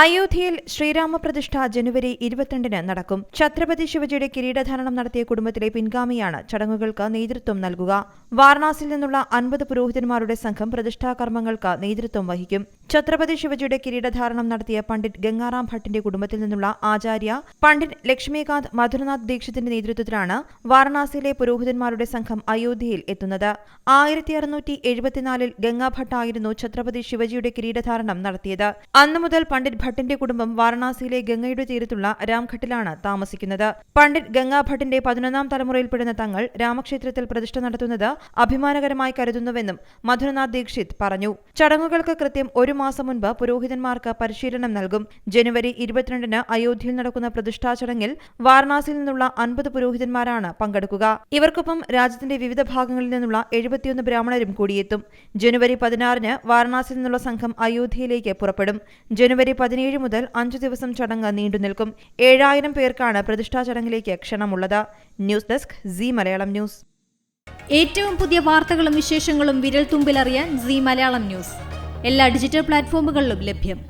അയോധ്യയിൽ ശ്രീരാമപ്രതിഷ്ഠ ജനുവരി ഇരുപത്തിരണ്ടിന് നടക്കും. ഛത്രപതി ശിവജിയുടെ കിരീടധാരണം നടത്തിയ കുടുംബത്തിലെ പിൻഗാമിയാണ് ചടങ്ങുകൾക്ക് നേതൃത്വം നൽകുക. വാരണാസിയിൽ നിന്നുള്ള അൻപത് പുരോഹിതന്മാരുടെ സംഘം പ്രതിഷ്ഠാ കർമ്മങ്ങൾക്ക് നേതൃത്വം വഹിക്കും. ഛത്രപതി ശിവജിയുടെ കിരീടധാരണം നടത്തിയ പണ്ഡിറ്റ് ഗംഗാറാം ഭട്ടിന്റെ കുടുംബത്തിൽ നിന്നുള്ള ആചാര്യ പണ്ഡിറ്റ് ലക്ഷ്മികാന്ത് മധുരനാഥ് ദീക്ഷിത്തിന്റെ നേതൃത്വത്തിലാണ് വാരണാസിയിലെ പുരോഹിതന്മാരുടെ സംഘം അയോധ്യയിൽ എത്തുന്നത്. ആയിരത്തി അറുന്നൂറ്റി എഴുപത്തിനാലിൽ ഗംഗാഭട്ടായിരുന്നു ഛത്രപതി ശിവജിയുടെ കിരീടധാരണം നടത്തിയത്. അന്നു മുതൽ പണ്ഡിറ്റ് ഭട്ടിന്റെ കുടുംബം വാരണാസിയിലെ ഗംഗയുടെ തീരത്തുള്ള രാംഘട്ടിലാണ് താമസിക്കുന്നത്. പണ്ഡിറ്റ് ഗംഗാ ഭട്ടിന്റെ പതിനൊന്നാം തലമുറയിൽപ്പെടുന്ന തങ്ങൾ രാമക്ഷേത്രത്തിൽ പ്രതിഷ്ഠ നടത്തുന്നത് അഭിമാനകരമായി കരുതുന്നുവെന്നും മധുരനാഥ് ദീക്ഷിത് പറഞ്ഞു. ചടങ്ങുകൾക്ക് കൃത്യം ഒരു മാസം മുൻപ് പുരോഹിതന്മാർക്ക് പരിശീലനം നൽകും. ജനുവരി ഇരുപത്തിരണ്ടിന് അയോധ്യയിൽ നടക്കുന്ന പ്രതിഷ്ഠാ ചടങ്ങിൽ വാരണാസിയിൽ നിന്നുള്ള അൻപത് പുരോഹിതന്മാരാണ് പങ്കെടുക്കുക. ഇവർക്കൊപ്പം രാജ്യത്തിന്റെ വിവിധ ഭാഗങ്ങളിൽ നിന്നുള്ള എഴുപത്തിയൊന്ന് ബ്രാഹ്മണരും കൂടിയെത്തും. ജനുവരി പതിനാറിന് വാരണാസിയിൽ നിന്നുള്ള സംഘം അയോധ്യയിലേക്ക് പുറപ്പെടും. ജനുവരി പതിനേഴ് മുതൽ അഞ്ചു ദിവസം ചടങ്ങ് നീണ്ടുനിൽക്കും ഏഴായിരം പേർക്കാണ് പ്രതിഷ്ഠാ ചടങ്ങിലേക്ക് ക്ഷണമുള്ളത്. News desk C Malayalam news. ഏറ്റവും പുതിയ വാർത്തകളും വിശേഷങ്ങളും വിരൽ തുമ്പിലറിയാൻ സി മലയാളം ന്യൂസ്. എല്ലാ ഡിജിറ്റൽ പ്ലാറ്റ്ഫോമുകളിലും ലഭ്യം.